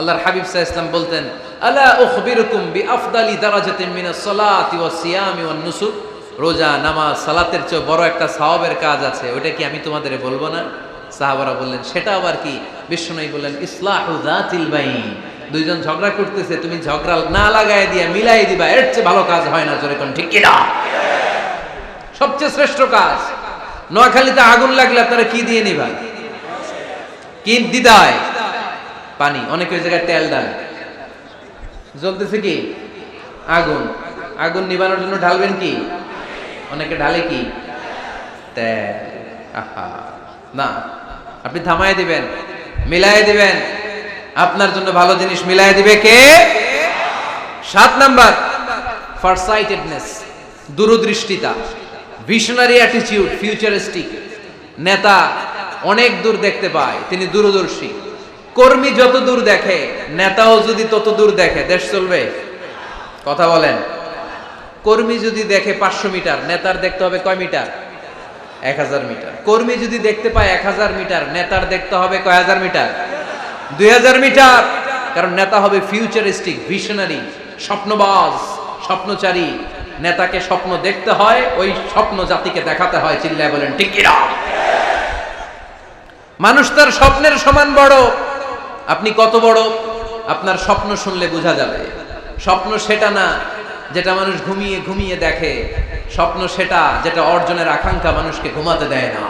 আল্লাহর হাবিব সাহ ইসলাম বলতেন উখবিরুকুম B আফদালি Nusuk? রোজা, নামাজ, সালাতের চেয়ে বড় একটা কাজ আছে কি আমি তোমাদের বলব না? সাহাবারা বললেন, সেটা আবার কি? বললেন, ইসলাহু বাইন, দুইজন ঝগড়া করতেছে, তুমি ঝগড়া না লাগায় দিয়া মিলাই দিবা, এর চেয়ে ভালো কাজ হয় না, জোরে কোন ঠিক সবচেয়ে শ্রেষ্ঠ কাজ, নোয়াখালীতে আগুন লাগলে আপনারা কি দিয়ে নিবা? কি দিদায়? পানি। অনেক ওই জায়গায় তেল ডাল জ্বলতেছে কি? আগুন। আগুন নিবানোর জন্য ঢালবেন কি? অনেকে ঢালে কি? না, আপনি থামায় দিবেন, মিলায় দিবেন। আপনার জন্য ভালো জিনিস মিলায় দিবে কে? সাত নাম্বার ফারসাইটেডনেস দূরদৃষ্টিতা ভিশনারি অ্যাটিটিউড ফিউচারিস্টিক নেতা অনেক দূর দেখতে পায়, তিনি দূরদর্শী। কর্মী যত দূর দেখে, নেতাও যদি তত দূর দেখে, দেশ চলবে? কথা বলেন। কর্মী যদি দেখে পাঁচশো মিটার, নেতার দেখতে হবে কয় মিটার? এক হাজার মিটার। কর্মী যদি দেখতে পায় এক হাজার মিটার, নেতার দেখতে হবে কয় হাজার মিটার? দুই হাজার মিটার! কারণ নেতা হবে ফিউচারিস্টিক ভিশনারি স্বপ্নবাজ, স্বপ্নচারী। নেতাকে স্বপ্ন দেখতে হয়, ওই স্বপ্ন জাতিকে দেখাতে হয়, চিল্লায় বলেন, ঠিক মানুষ তার স্বপ্নের সমান বড়। আপনি কত বড়? আপনার স্বপ্ন শুনলে বোঝা যাবে। স্বপ্ন সেটা না যেটা মানুষ ঘুমিয়ে ঘুমিয়ে দেখে। স্বপ্ন সেটা যেটা অর্জনের আকাঙ্ক্ষা মানুষকে ঘুমাতে দেয় না।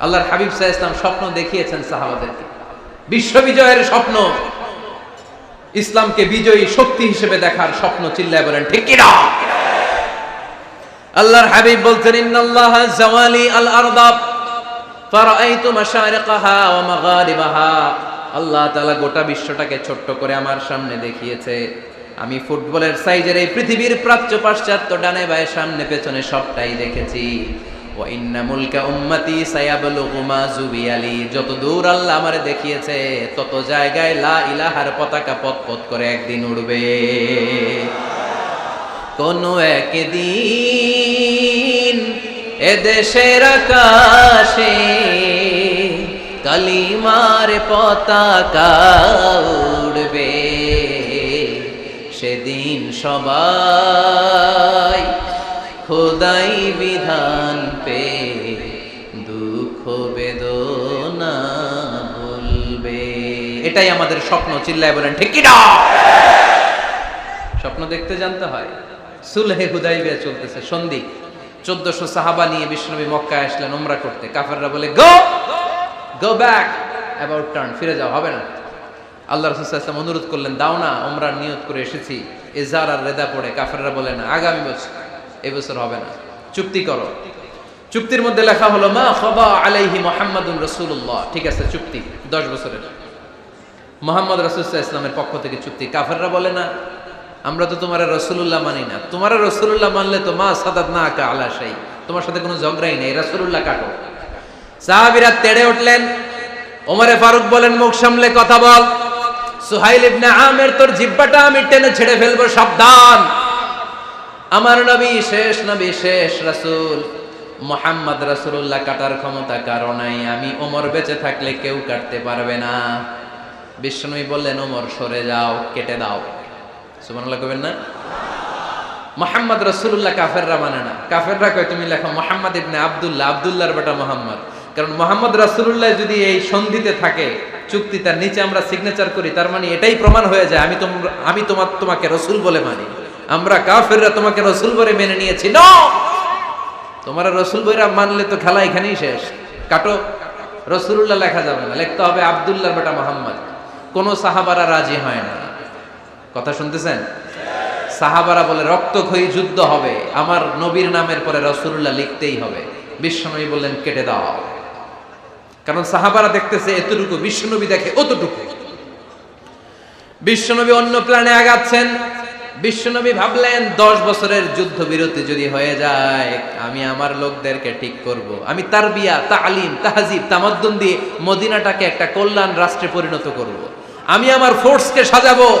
আল্লাহর হাবিব সাহা ইসলাম স্বপ্ন দেখিয়েছেন সাহাবাদেরকে। বিশ্ব বিজয়ের স্বপ্ন। ইসলামকে বিজয়ী শক্তি হিসেবে দেখার স্বপ্ন চিল্লায় বলেন, ঠিক কিনা আল্লাহর হাবিব বলতেন ইন্নাল্লাহ জাওয়ালি আল আরদাব ফারাআইতু মাশারিকাহা ওয়া মাগারিবাহা। আল্লাহ তাআলা গোটা বিশ্বটাকে ছোট্ট করে আমার সামনে দেখিয়েছে। আমি ফুটবলের সাইজের এই পৃথিবীর প্রাচ্য পাশ্চাত্য ডানে বায়ে সামনে পেছনে সবটাই দেখেছি। যত দূর আল্লাহ আমারে দেখিয়েছে, তত জায়গায় লা ইলাহার পতাকা পথ পথ করে একদিন উড়বে। কোনো একদিন এদেশের আকাশে কালিমার পতাকা উড়বে। সেদিন সবাই খোদাই বিধান পে দুঃখ বেদনা ভুলবে। এটাই আমাদের স্বপ্ন, চিল্লায় বলেন, ঠিক না? স্বপ্ন দেখতে জানতে হয়। সুলহে হুদাইবিয়া চলতেছে সন্ধি চোদ্দশো সাহাবা নিয়ে বিষ্ণবী মক্কায় আসলেন, উমরা করতে। কাফেররা বলে go go back about turn ফিরে যাও, হবে না। আল্লাহ রসুলাম অনুরোধ করলেন, দাও না উমরার নিয়ত করে এসেছি। এ এজার আর রেদা পড়ে। কাফেররা বলে, না, আগামী বছর এই বছর হবে না। চুক্তি করো। চুক্তির মধ্যে লেখা হলো, মা খবা আলাইহি মোহাম্মদুন রসুল্লাহ ঠিক আছে, চুক্তি, দশ বছরের। মোহাম্মদ রসুল্লাহ ইসলামের পক্ষ থেকে চুক্তি। কাফেররা বলে, না আমরা তো তোমার রসুল্লাহ মানি না। তোমার রসুল্লাহ মানলে তো মা সাদাত না আকা আলা সেই তোমার সাথে কোনো ঝগড়াই নেই রসুল্লাহ কাটো। সাহাবিরা তেড়ে উঠলেন। ওমরে ফারুক বলেন, মুখ সামলে কথা বল। সুহাইল ইবনে আমের তোর জিব্বাটা আমি টেনে ছেড়ে ফেলব, সাবধান। আমার নবী শেষ নবী শেষ রাসূল। মোহাম্মদ রাসূলুল্লাহ কাটার ক্ষমতা কারণাই আমি ওমর বেঁচে থাকলে কেউ কাটতে পারবে না। বিষ্ণুই বললেন, ওমর, সরে যাও, কেটে দাও। মোহাম্মদ রসুল্লাহ কাফেররা মানে না। কাফেররা কয়, তুমি লেখো মোহাম্মদ ইবনে আব্দুল্লাহ, আব্দুল্লাহর বেটা মোহাম্মদ। কারণ মোহাম্মদ যদি এই সন্ধিতে থাকে, চুক্তি তার নিচে আমরা সিগনেচার করি, তার মানে এটাই প্রমাণ হয়ে যায়, আমি আমি তোমার তোমাকে রসুল বলে মানি। আমরা কাফেররা তোমাকে রসুল বলে মেনে নিয়েছি। তোমার রসুল বইরা মানলে তো খেলা এখানেই শেষ। কাটো। রসুল্লাহ লেখা যাবে না। লিখতে হবে আব্দুল্লাহর বেটা মোহাম্মদ। কোন সাহাবারা রাজি হয় না। কথা শুনতেছেন? সাহাবারা বলে, রক্তক্ষয়ী যুদ্ধ হবে। আমার নবীর নামের পরে রসুল্লাহ লিখতেই হবে। বিশ্বনবী বললেন, কেটে দাও। কারণ সাহাবারা দেখতেছে, এতটুকু বিশ্বনবী দেখে অতটুকু। বিশ্বনবী অন্য প্ল্যানে আগাচ্ছেন। বিশ্বনবী ভাবলেন, দশ বছরের যুদ্ধ বিরতি যদি হয়ে যায়, আমি আমার লোকদেরকে ঠিক করব। আমি তার বিয়া তালিম, তাহাজিব, তামাদ্দুন দিয়ে মদিনাটাকে একটা কল্যাণ রাষ্ট্রে পরিণত করব। আমি আমার ফোর্সকে সাজাবো।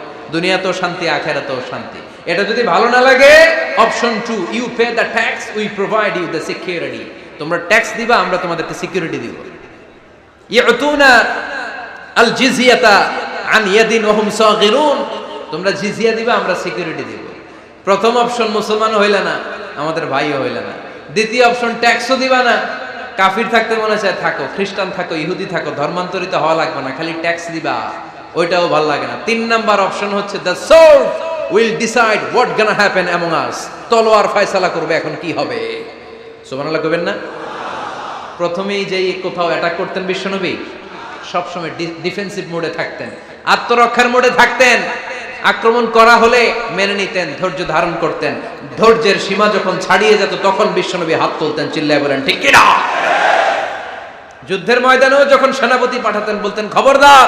দুনিয়াতেও শান্তি, আখেরাতেও শান্তি। এটা যদি ভালো না লাগে option to you pay the tax we provide you the security তোমরা ট্যাক্স দিবা, আমরা তোমাদেরকে সিকিউরিটি দিব। ইয়াতুনা আল জিজিয়াতা আন ইয়াদিন ওহুম সাগিরুন। তোমরা জিজিয়া দিবা, আমরা সিকিউরিটি দিব। প্রথম অপশন মুসলমান হইলে না, আমাদের ভাইও হইলে না। দ্বিতীয় অপশন ট্যাক্সও দিবা না। কাফির থাকতে মনে চায়, থাকো। খ্রিস্টান থাকো, ইহুদি থাকো, ধর্মান্তরিত হওয়া লাগবে না, খালি ট্যাক্স দিবা। ওইটাও ভালো লাগে না। তিন নাম্বার অপশন হচ্ছে the sword will decide what gonna happen among us তলোয়ার ফয়সালা করবে, এখন কি হবে? সুবহানাল্লাহ কইবেন না? প্রথমেই যেই কোথাও অ্যাটাক করতেন বিশ্বনবী, সবসময় ডিফেন্সিভ মোডে থাকতেন। আত্মরক্ষার মোডে থাকতেন। আক্রমণ করা হলে মেনে নিতেন, ধৈর্য ধারণ করতেন। ধৈর্যের সীমা যখন ছাড়িয়ে যেত, তখন বিশ্বনবী হাত তুলতেন, চিল্লায় বলেন, ঠিক কিনা যুদ্ধের ময়দানেও যখন সেনাপতি পাঠাতেন, বলতেন, খবরদার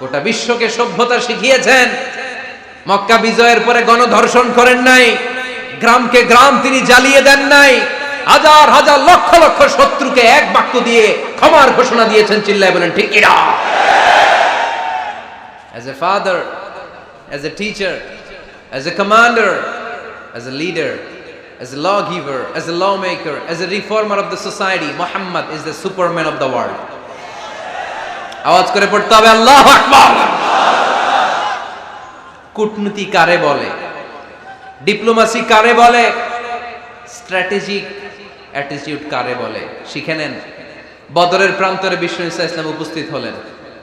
গোটা বিশ্বকে সভ্যতা শিখিয়েছেন মক্কা বিজয়ের পরে গণধর্ষণ করেন নাই গ্রামকে গ্রাম তিনি জ্বালিয়ে দেন নাই হাজার হাজার লক্ষ লক্ষ শত্রুকে এক বাক্য দিয়ে ক্ষমার ঘোষণা দিয়েছেন চিল্লায় বলেন ঠিক কিনা as a father as a teacher as a commander as a leader as a lawgiver as a lawmaker as a reformer of the society muhammad is the superman of the world আওয়াজ করে পড়তে হবে, আল্লাহ আকবার। কূটনীতি কারে বলে? Diplomacy কারে বলে? Strategic attitude কারে বলে? শিখে নেন। বদরের প্রান্তরে বিশ্ব ইসা ইসলাম উপস্থিত হলেন।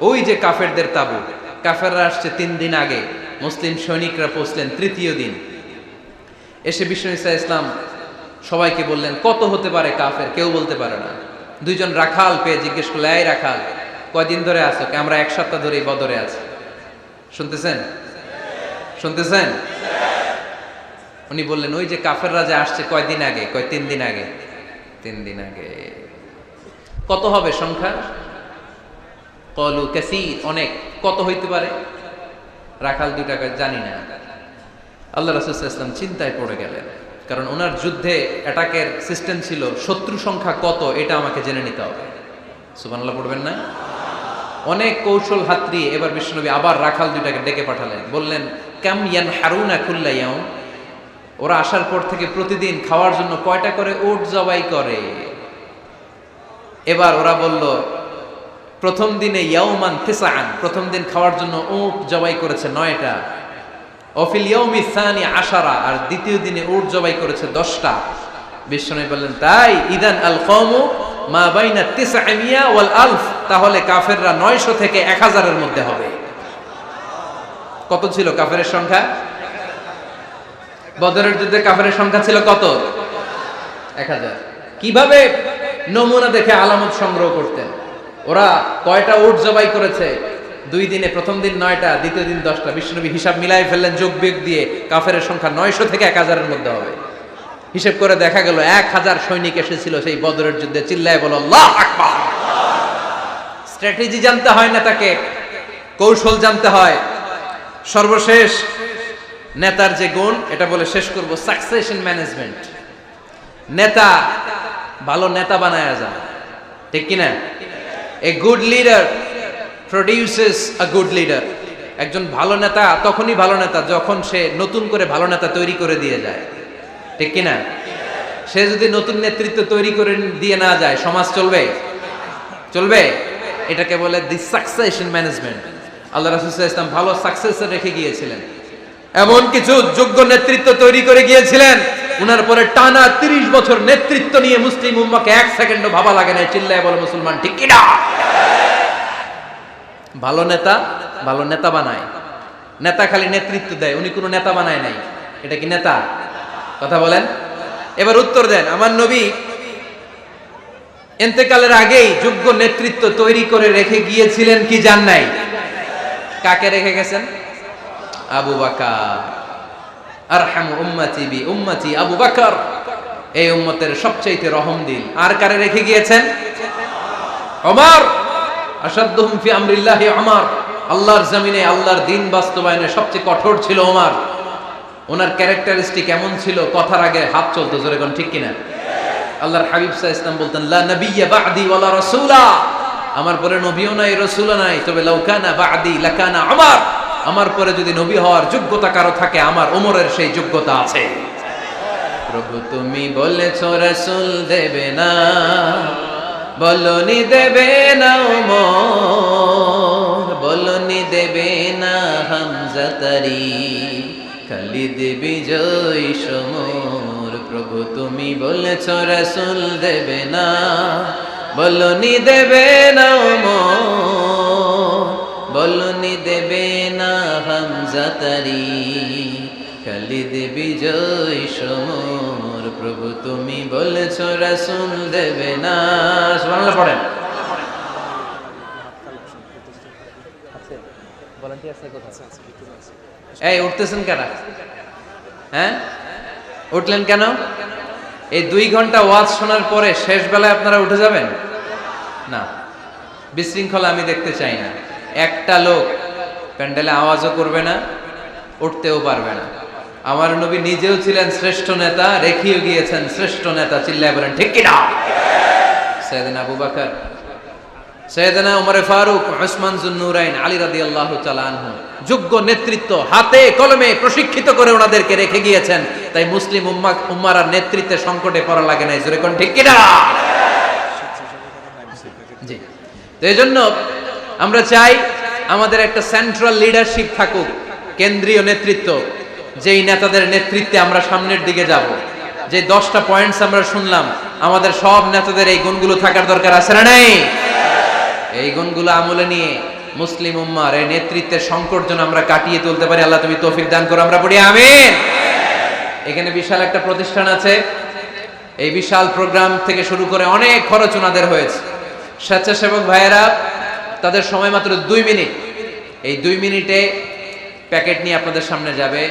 ওই যে কাফেরদের তাবু। কাফেররা আসছে তিন দিন আগে। মুসলিম সৈনিকরা পৌঁছলেন তৃতীয় দিন। এসে বিশ্ব ইসা ইসলাম সবাইকে বললেন, কত হতে পারে কাফের? কেউ বলতে পারে না। দুইজন রাখাল পেয়ে জিজ্ঞেস করলে এই রাখাল কয়দিন ধরে আছো? আমরা এক সপ্তাহ ধরেই বদরে আছি। শুনতেছেন? শুনতেছেন? উনি বললেন, ওই যে কাফের রাজা আসছে কয়দিন আগে? কয়, তিন দিন আগে। তিন দিন আগে। কত হবে সংখ্যা? কলু কাসি অনেক। কত হইতে পারে? রাখাল দুই টাকা জানি না। আল্লাহ রাসুল ইসলাম চিন্তায় পড়ে গেলেন। কারণ ওনার যুদ্ধে অ্যাটাকের সিস্টেম ছিল, শত্রু সংখ্যা কত, এটা আমাকে জেনে নিতে হবে। সুবানাল্লাহ পড়বেন না? অনেক কৌশল হাতড়িয়ে এবার বিষ্ণুনবী আবার রাখাল দুইটাকে ডেকে পাঠালেন। বললেন, কাম ইয়ান হারুনা খুল্লাইয়াউম ওরা আসার পর থেকে প্রতিদিন খাওয়ার জন্য কয়টা করে? ওট জবাই করে। এবার ওরা বলল, প্রথম দিনে ইয়াউমান তেসান প্রথম দিন খাওয়ার জন্য উট জবাই করেছে নয়টা। অফিল ইয়ৌমি সানি আশারা, আর দ্বিতীয় দিনে উট জবাই করেছে দশটা। বিষ্ণু বললেন, তাই, ইদান আল কমু মা তাহলে কাফেররা নয়শো থেকে এক হাজারের মধ্যে হবে। কত ছিল কাফেরের সংখ্যা? বদরের যুদ্ধে কাফেরের সংখ্যা ছিল কত? এক হাজার। কীভাবে নমুনা দেখে আলামত সংগ্রহ করতেন? ওরা কয়টা উট জবাই করেছে? দুই দিনে প্রথম দিন নয়টা, দ্বিতীয় দিন দশটা। বিশ্বনবী হিসাব মিলাই ফেললেন যোগ বিয়োগ দিয়ে কাফের সংখ্যা নয়শো থেকে এক হাজারের মধ্যে হবে। হিসেব করে দেখা গেল, এক হাজার সৈনিক এসেছিল সেই বদরের যুদ্ধে। চিল্লায় বলো স্ট্র্যাটেজি জানতে হয় না তাকে, কৌশল জানতে হয়। সর্বশেষ নেতার যে গুণ, এটা বলে শেষ করব সাকসেশন ম্যানেজমেন্ট নেতা, ভালো নেতা বানায়া যায় ঠিক কিনা? A good leader produces a good leader একজন ভালো নেতা, তখনই ভালো নেতা, যখন সে নতুন করে ভালো নেতা তৈরি করে দিয়ে যায়। ঠিক কিনা? সে যদি নতুন নেতৃত্ব তৈরি করে দিয়ে না যায়, সমাজ চলবে? চলবে? এটাকে বলে দি সাকসেশন ম্যানেজমেন্ট আল্লাহ রাসুল ইসলাম ভালো সাকসেস রেখে গিয়েছিলেন। এমন কিছু যোগ্য নেতৃত্ব তৈরি করে গিয়েছিলেন, উনার পরে টানা তিরিশ বছর নেতৃত্ব নিয়ে মুসলিম উম্মাকে এক সেকেন্ডও ভাবা লাগে না, চিল্লায় বলে মুসলমান, ঠিক কিনা? ভালো নেতা ভালো নেতা বানায়। নেতা খালি নেতৃত্ব দেয়, উনি কোনো নেতা বানায় নাই। এটা কি নেতা? কথা বলেন? এবার উত্তর দেন। আমার নবী এতেকালের আগেই যোগ্য নেতৃত্ব তৈরি করে রেখে গিয়েছিলেন কি জান নাই? কাকে রেখে গেছেন? আবু বাকার। উম্মতি বি উম্মতি আবু বাকর। এই উম্মতের সবচাইতে রহম দিল আর কারে রেখে গিয়েছেন? ওমর। আসাদুহুম ফি আমরিল্লাহি ওমর। আল্লাহর জমিনে আল্লাহর দিন বাস্তবায়নে সবচেয়ে কঠোর ছিল ওমর। ওনার ক্যারেক্টারিস্টিক এমন ছিল? কথার আগে হাত চলতো, জোরে কোন ঠিক কিনা? আল্লাহর হাবিব সাহ ইসলাম বলতেন, লা নবিয়্যা বা'দি ওয়ালা রাসূলা। আমার পরে নবীও নাই, রাসূলও নাই। তবে লাউকানা বা'দি লাকানা আমার আমার পরে যদি নবী হওয়ার যোগ্যতা কারও থাকে, আমার ওমরের সেই যোগ্যতা আছে। প্রভু তুমি বলেছ, রাসূল দেবে না। বলনি দেবে না ওমর বলনি দেবে না, হামজা তারি। খালিদ বিজয় সমর প্রভু তুমি বলেছ রাসূল দেবে না বলনি দেবে না বলনি দেবে না হামজা তারি। খালিদ বিজয় সমর প্রভু তুমি বলেছ রাসূল দেবে না। সুবহানাল্লাহ পড়েন এই, উঠতেছেন কেন? হ্যাঁ? উঠলেন কেন? এই দুই ঘণ্টা ওয়াজ শোনার পরে শেষ বেলায় আপনারা উঠে যাবেন? না। বিশৃঙ্খলা আমি দেখতে চাই না। একটা লোক প্যান্ডেলে আওয়াজও করবে না, উঠতেও পারবে না। আমার নবী নিজেও ছিলেন শ্রেষ্ঠ নেতা, রেখিও গিয়েছেন শ্রেষ্ঠ নেতা, চিল্লায় বলেন, ঠিক কিনা? সৈয়দিন আবু বাকর, সৈয়দনা উমরে ফারুক ওসমান জুন্নুরাইন আলী রাদি আল্লাহ চালানহু যোগ্য নেতৃত্ব হাতে কলমে প্রশিক্ষিত করে ওনাদেরকে রেখে গিয়েছেন। তাই মুসলিম উম্মা উম্মারা নেতৃত্বে সংকটে পড়া লাগে নাই। জোরে কোন ঠিক কিনা? জি। তো এই জন্য আমরা চাই আমাদের একটা সেন্ট্রাল লিডারশিপ থাকুক, কেন্দ্রীয় নেতৃত্ব। যেই নেতাদের নেতৃত্বে আমরা সামনের দিকে যাব, যে দশটা পয়েন্টস আমরা শুনলাম, আমাদের সব নেতাদের এই গুণগুলো থাকার দরকার আছে না নাই? এই গুণগুলো আমলে নিয়ে মুসলিম উম্মার এই নেতৃত্বের সংকট যেন আমরা কাটিয়ে তুলতে পারি, আল্লাহ তুমি তৌফিক দান করো, আমরা পড়ি, আমিন। এখানে বিশাল একটা প্রতিষ্ঠান আছে। এই বিশাল প্রোগ্রাম থেকে শুরু করে অনেক খরচ ওনাদের হয়েছে। স্বেচ্ছাসেবক ভাইয়েরা, তাদের সময় মাত্র দুই মিনিট। এই দুই মিনিটে প্যাকেট নিয়ে আপনাদের সামনে যাবে।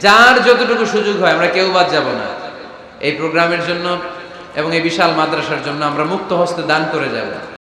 যার যতটুকু সুযোগ হয়, আমরা কেউ বাদ যাব না। এই প্রোগ্রামের জন্য এবং এই বিশাল মাদ্রাসার জন্য আমরা মুক্ত হস্তে দান করে যাব।